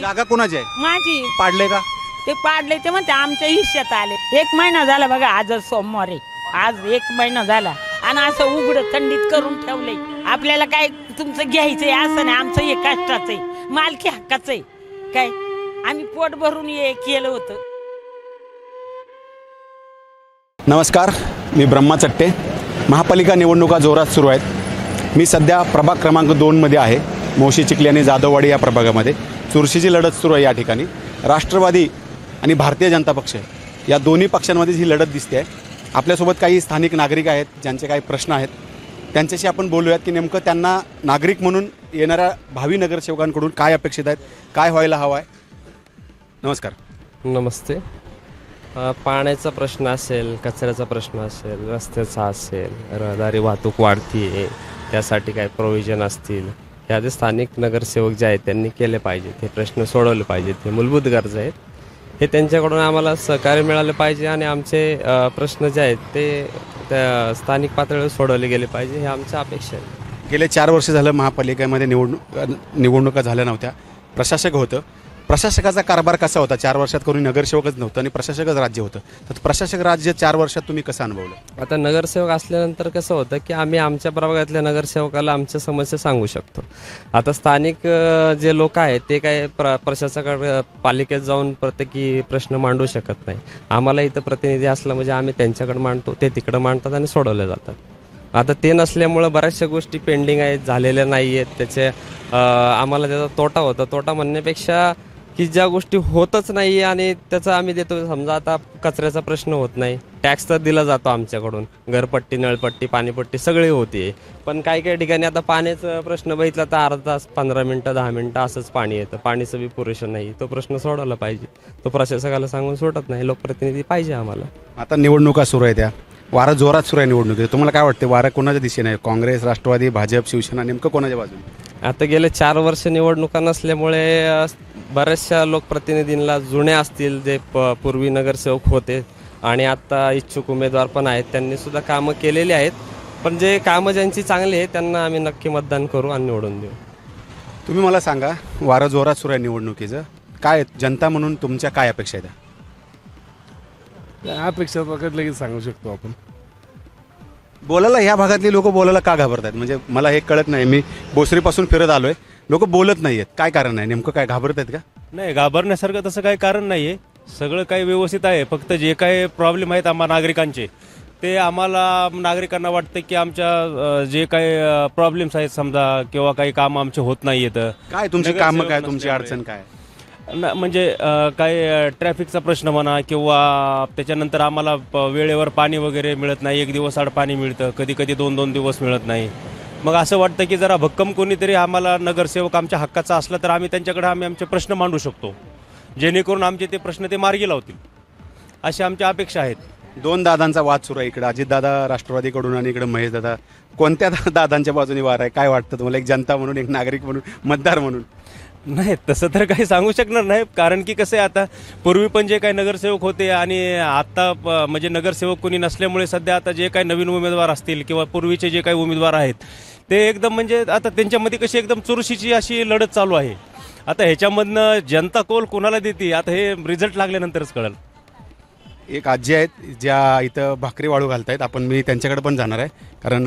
जागा कोणाची आहे? माझी. पाडले का? ते पाडले ते म्हणते आमच्या हिश्श्यात आले. एक महिना झाला बघा आज सोमवार आहे. आज एक महिना झाला. आणि असं उघड थंडीत करून ठेवलंय. आपल्याला काय तुमचं घ्यायचंय असं नाही आमचं हे कष्टाचं आहे. मालकी हक्काचं आहे. काय? आम्ही पोट भरून हे केलं होतं. नमस्कार मी ब्रह्मा चट्टे. महापालिका निवडणुका जोरात सुरू आहेत. मी सध्या प्रभाग क्रमांक दोनमध्ये आहे. मोशी चिखली आणि जाधववाडी या प्रभागामध्ये. चुरशीची लढत सुरू आहे या ठिकाणी. राष्ट्रवादी आणि भारतीय जनता पक्ष या दोन्ही पक्षांमध्येच ही लढत दिसते. आहे आपल्यासोबत काही स्थानिक नागरिक आहेत ज्यांचे काही प्रश्न आहेत. त्यांच्याशी आपण बोलूयात की नेमकं त्यांना नागरिक म्हणून येणाऱ्या भावी नगरसेवकांकडून काय अपेक्षित आहेत काय व्हायला हवं आहे नमस्कार. नमस्ते. अ, पाण्याचा प्रश्न असेल कचऱ्याचा प्रश्न असेल रस्त्याचा असेल रहदारी वाहतूक वाढती त्यासाठी काय प्रोव्हिजन असतील. ह्या जे स्थानिक नगरसेवक जे आहेत त्यांनी केले पाहिजेत हे प्रश्न सोडवले पाहिजेत हे मूलभूत गरजा आहेत. हे त्यांच्याकडून आम्हाला सहकार्य मिळालं पाहिजे आणि आमचे प्रश्न जे आहेत ते त्या स्थानिक पातळीवर सोडवले गेले पाहिजे हे आमच्या अपेक्षा आहे. गेले चार वर्ष झालं महापालिकेमध्ये निवडणूक निवडणुका झाल्या नव्हत्या. प्रशासक होतं. प्रशासकाचा कारभार कसा होता? चार वर्षात कोणी नगरसेवकच नव्हतं आणि प्रशासकच राज्य होतं. तर प्रशासक राज्य चार वर्षात तुम्ही कसं अनुभवलं? आता नगरसेवक असल्यानंतर कसं होतं की आम्ही आमच्या प्रभागातल्या नगरसेवकाला आमच्या समस्या सांगू शकतो. आता स्थानिक जे लोक आहेत ते काय प्र प्रशासकाकडे पालिकेत जाऊन प्रत्येकी प्रश्न मांडू शकत नाही. आम्हाला इथं प्रतिनिधी असलं म्हणजे आम्ही त्यांच्याकडे मांडतो ते तिकडं मांडतात आणि सोडवले जातात. आता ते नसल्यामुळं बऱ्याचशा गोष्टी पेंडिंग आहेत झालेल्या नाही आहेत त्याचे आम्हाला त्याचा तोटा होता. तोटा म्हणण्यापेक्षा की ज्या गोष्टी होतच नाही आणि त्याचा आम्ही देतो. समजा आता कचऱ्याचा प्रश्न होत नाही. टॅक्स तर दिला जातो आमच्याकडून. घरपट्टी नळपट्टी पाणीपट्टी सगळी होती. पण काही काही ठिकाणी आता पाण्याचा प्रश्न बघितला तर अर्धा तास पंधरा मिनटं दहा मिनटं असंच पाणी येतं. पाणीचं बी पुरेसं नाही. तो प्रश्न सोडवला पाहिजे. तो प्रशासकाला सांगून सोडत नाही. लोकप्रतिनिधी पाहिजे आम्हाला. आता निवडणुका सुरू आहे त्या वारं जोरात सुरू आहे निवडणुकीत. तुम्हाला काय वाटते वारं कोणाच्या दिशेने आहे? काँग्रेस राष्ट्रवादी भाजप शिवसेना नेमकं कोणाच्या बाजूने? आता गेले चार वर्ष निवडणुका नसल्यामुळे अ, बऱ्याचशा लोकप्रतिनिधींना जुने असतील जे प पूर्वी नगरसेवक होते आणि आता इच्छुक उमेदवार पण आहेत त्यांनी सुद्धा कामं केलेली आहेत. पण जे कामं ज्यांची चांगली आहेत त्यांना आम्ही नक्की मतदान करू आणि निवडून देऊ. तुम्ही मला सांगा वारं जोरात सुरू आहे निवडणुकीचं. काय जनता म्हणून तुमच्या काय अपेक्षा आहेत? अपेक्षा लगेच सांगू शकतो आपण. बोलायला ह्या भागातली लोक बोलायला का घाबरतात म्हणजे मला हे कळत नाही. मी बोसरीपासून फिरत आलोय. लोक बोलत नाहीयेत. काय कारण आहे? नेमकं काय घाबरत आहेत का? नाही घाबरण्यासारखं तसं काही कारण नाही आहे सगळं काही व्यवस्थित आहे. फक्त जे काही प्रॉब्लेम आहेत आम्हा नागरिकांचे ते आम्हाला नागरिकांना वाटतं की आमच्या अ, जे काही प्रॉब्लेम्स आहेत समजा किंवा काही काम आमचे होत नाही येतं काय तुमची कामं काय? तुमची. अडचण काय? ना म्हणजे अ, काही ट्रॅफिकचा प्रश्न म्हणा किंवा त्याच्यानंतर आम्हाला प- वेळेवर पाणी वगैरे मिळत नाही एक दिवस आड पाणी मिळतं कधी कधी दोन दोन दिवस मिळत नाही. मग असं वाटतं की जरा भक्कम कोणीतरी आम्हाला नगरसेवक आमच्या हक्काचा असला तर आम्ही त्यांच्याकडे आम्ही आमचे प्रश्न मांडू शकतो. जेणेकरून आमचे ते प्रश्न ते मार्गी लावतील. अशा आमच्या अपेक्षा आहेत. दोन दादांचा वाद सुरू आहे इकडे. अजितदादा राष्ट्रवादीकडून आणि इकडे महेश दादा कोणत्या दा- दादांच्या बाजूने वार आहे? काय वाटतं तुम्हाला? एक जनता म्हणून एक नागरिक म्हणून मतदार म्हणून? नाही तसं तर काही सांगू शकणार नाही. कारण की कसं आहे आता पूर्वी पण जे काही नगरसेवक होते आणि आता प- म्हणजे नगरसेवक कोणी नसल्यामुळे सध्या आता जे काही नवीन उमेदवार असतील किंवा पूर्वीचे जे काही उमेदवार आहेत ते एकदम म्हणजे आता त्यांच्यामध्ये कशी एकदम चुरशीची अशी लढत चालू आहे. आता ह्याच्यामधनं जनता कोल कोणाला देते? आता हे रिझल्ट लागल्यानंतरच कळेल. एक आजी आहेत ज्या इथं भाकरी वाळू घालतायत. आपण मी त्यांच्याकडे पण जाणार आहे. कारण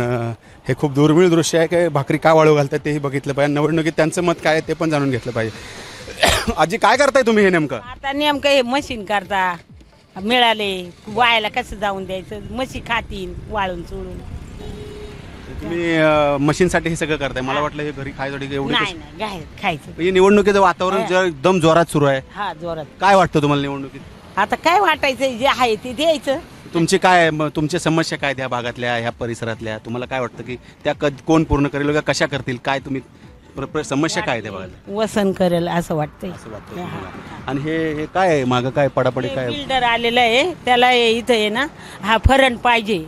हे खूप दुर्मिळ दृश्य आहे की भाकरी का वाळू घालतात तेही बघितलं पाहिजे. निवडणुकीत त्यांचं मत काय आहे ते पण जाणून घेतलं पाहिजे. आजी काय करताय तुम्ही हे नेमकं? आता नेमकं हे मशीन करता. मिळाले वायाला कसं जाऊन द्यायचं? म्हशी खातीन वाळून चोळून. तुम्ही अं, मशीनसाठी हे सगळं करताय. मला वाटलं हे घरी खायसाठी एवढी नाही नाही खायचं. हे निवडणुकीचं वातावरण जर एकदम जोरात सुरू आहे. हा जोरात. काय वाटतं तुम्हाला निवडणुकीत? आता काय वाटायचं? जे आहे ते द्यायचं. तुमची काय? मग तुमच्या समस्या काय त्या भागातल्या ह्या परिसरातल्या? तुम्हाला काय वाटतं की त्या कध कोण पूर्ण करेल का कशा करतील? काय तुम्ही प्र- प्र- समस्या काय आहे त्या भागात वसन करेल असं वाटतंय. असं वाटतं तुम्हाला. आणि हे हे काय आहे? मागं काय पडापडी काय आहे? बिल्डर आलेलं आहे. त्याला हे इथं आहे ना हा फरण पाहिजे.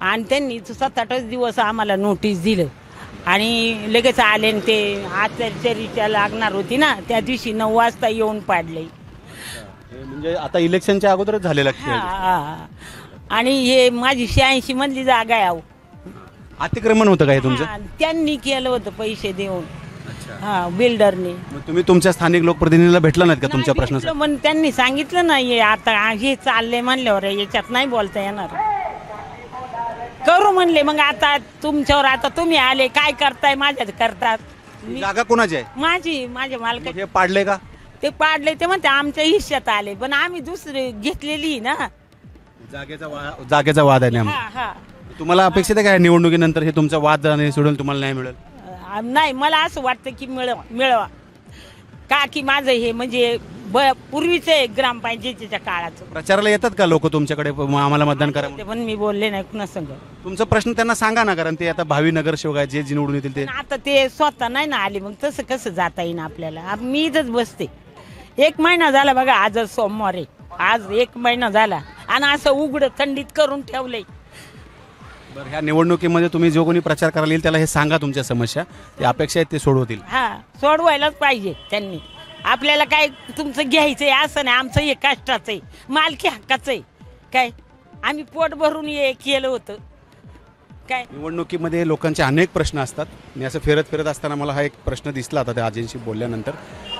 आणि त्यांनी सात आठच दिवस आम्हाला नोटीस दिलं. आणि लगेच आले न ते आचारचरीच्या लागणार होती ना त्या दिवशी नऊ वाजता येऊन पाडले म्हणजे आता इलेक्शनच्या अगोदरच झालेला खेळ. हा. आणि हे माझी शहाऐंशी मधली जागा आहे अहो. अतिक्रमण होतं काय तुमचं? हा, त्यांनी केलं होतं पैसे देऊन. हा बिल्डरनी. मग तुम्ही तुमच्या स्थानिक लोकप्रतिनिधीला भेटला नाहीत का तुमच्या प्रश्नासाठी पण त्यांनी सांगितलं नाही आता हे चाललंय म्हणल्यावर याच्यात नाही बोलता येणार. करू म्हणले मग आता तुमच्यावर आता तुम्ही आले काय करताय माझ्यात करतात. जागा कोणाची आहे? माझी माझ्या मग मालका हे पाडले का? ते पाडले ते म्हणते आमच्या हिश्श्यात आले. पण आम्ही दुसरे घेतलेली ना. जागेचा वाद जागेचा वाद आहे नेमका. हा हा. तुम्हाला अपेक्षित आहे काय निवडणुकीनंतर हे तुमचा वाद आणि सोडून तुम्हाला न्याय मिळेल? अ, नाही मला असं वाटतं की मिळवा मिळवा. का की माझं हे म्हणजे ब पूर्वीचं आहे ग्रामपंचायतीच्या काळाचं. प्रचाराला येतात का लोक तुमच्याकडे? म- आम्हाला मतदान करा म्हणून? ते पण मी बोलले नाही कुणा संग. तुमचा प्रश्न त्यांना सांगा ना कारण ते आता भावी नगरसेवक आहेत जे जे निवडून येतील ते. पण आता ते स्वतः नाही ना आले मग तसं कसं जाता येईन आपल्याला? आप- मी इथंच बसते. एक महिना झाला बघा आज सोमवार आहे. आज एक महिना झाला. आणि असं उघड थंडीत करून ठेवलंय. बरं ह्या निवडणुकीमध्ये तुम्ही जो कोणी प्रचार करायला येईल त्याला हे सांगा तुमच्या समस्या. ते अपेक्षा आहेत ते सोडवतील. हा सोडवायलाच पाहिजे त्यांनी. आपल्याला काय तुमचं घ्यायचंय असं नाही आमचं हे कष्टाचं आहे मालकी हक्काचं आहे. काय? आम्ही पोट भरून हे केलं होतं. काय? निवडणुकीमध्ये लोकांचे अनेक प्रश्न असतात. मी असं फिरत फिरत असताना मला हा एक प्रश्न दिसला होता त्या आजींशी बोलल्यानंतर.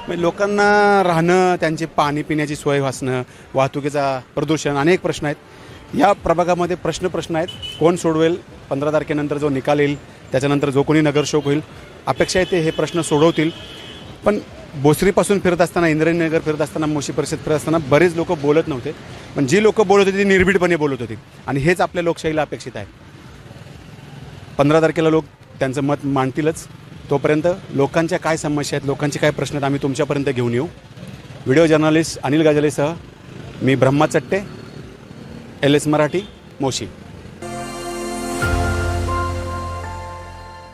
म्हणजे लोकांना राहणं त्यांची पाणी पिण्याची सोय वाचणं वाहतुकीचा प्रदूषण अनेक प्रश्न आहेत. या प्रभागामध्ये प्रश्न प्रश्न आहेत. कोण सोडवेल? पंधरा तारखेनंतर जो निकाल येईल त्याच्यानंतर जो कोणी नगरशोक होईल अपेक्षा आहे ते हे प्रश्न सोडवतील. पण भोसरीपासून फिरत असताना इंद्रायणीनगर फिरत असताना मोशी परिषद फिरत असताना बरेच लोक बोलत नव्हते. पण जी लोक बोलत होती ती निर्भीडपणे बोलत होती. आणि हेच आपल्या लोकशाहीला अपेक्षित आहे. पंधरा तारखेला लोक त्यांचं मत मांडतीलच. तोपर्यंत लोकांच्या काय समस्या आहेत लोकांचे काय प्रश्न आहेत आम्ही तुमच्यापर्यंत घेऊन येऊ. व्हिडिओ जर्नलिस्ट अनिल गाजलेसह मी ब्रह्मा चट्टे एल एस मराठी मोशी.